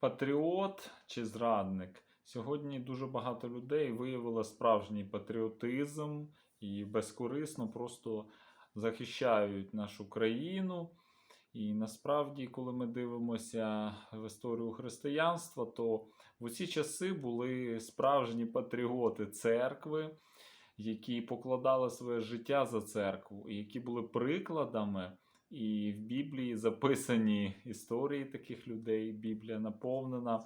патріот чи зрадник. Сьогодні дуже багато людей виявило справжній патріотизм і безкорисно просто захищають нашу країну. І насправді, коли ми дивимося в історію християнства, то в усі часи були справжні патріоти церкви, які покладали своє життя за церкву, і які були прикладами. І в Біблії записані історії таких людей. Біблія наповнена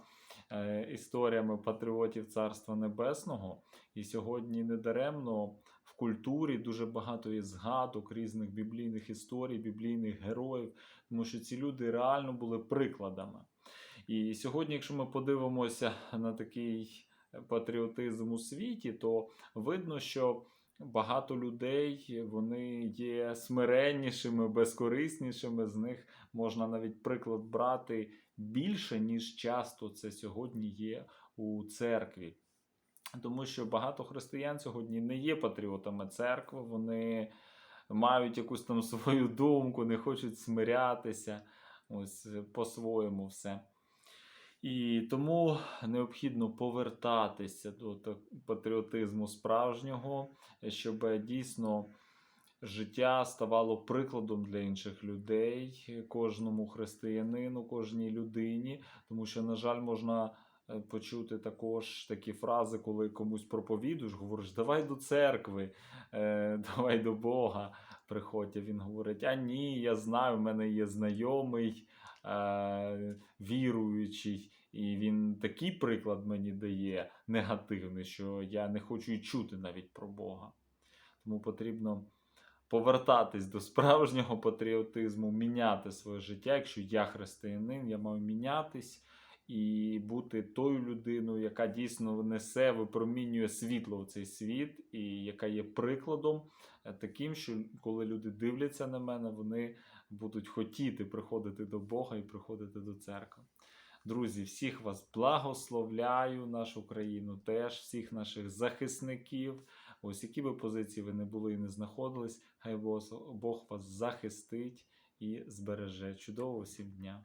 е, історіями патріотів Царства Небесного. І сьогодні недаремно в культурі дуже багато є згадок різних біблійних історій, біблійних героїв, тому що ці люди реально були прикладами. І сьогодні, якщо ми подивимося на такий патріотизм у світі, то видно, що багато людей вони є смиреннішими, безкориснішими. З них можна навіть приклад брати більше, ніж часто це сьогодні є у церкві. Тому що багато християн сьогодні не є патріотами церкви, вони мають якусь там свою думку, не хочуть смирятися ось по-своєму все. І тому необхідно повертатися до патріотизму справжнього, щоб дійсно життя ставало прикладом для інших людей, кожному християнину, кожній людині. Тому що, на жаль, можна е, почути також такі фрази, коли комусь проповідуєш, говориш, давай до церкви, е, давай до Бога. Приходь, а він говорить: а ні, я знаю, в мене є знайомий е, віруючий, і він такий приклад мені дає негативний, що я не хочу й чути навіть про Бога. Тому потрібно повертатись до справжнього патріотизму, міняти своє життя. Якщо я християнин, я маю мінятись і бути тою людиною, яка дійсно несе, випромінює світло в цей світ, і яка є прикладом е, таким, що коли люди дивляться на мене, вони будуть хотіти приходити до Бога і приходити до церкви. Друзі, всіх вас благословляю, нашу країну теж, всіх наших захисників. Ось які би позиції ви не були і не знаходились, хай Бог Бог вас захистить і збереже. Чудового всім дня!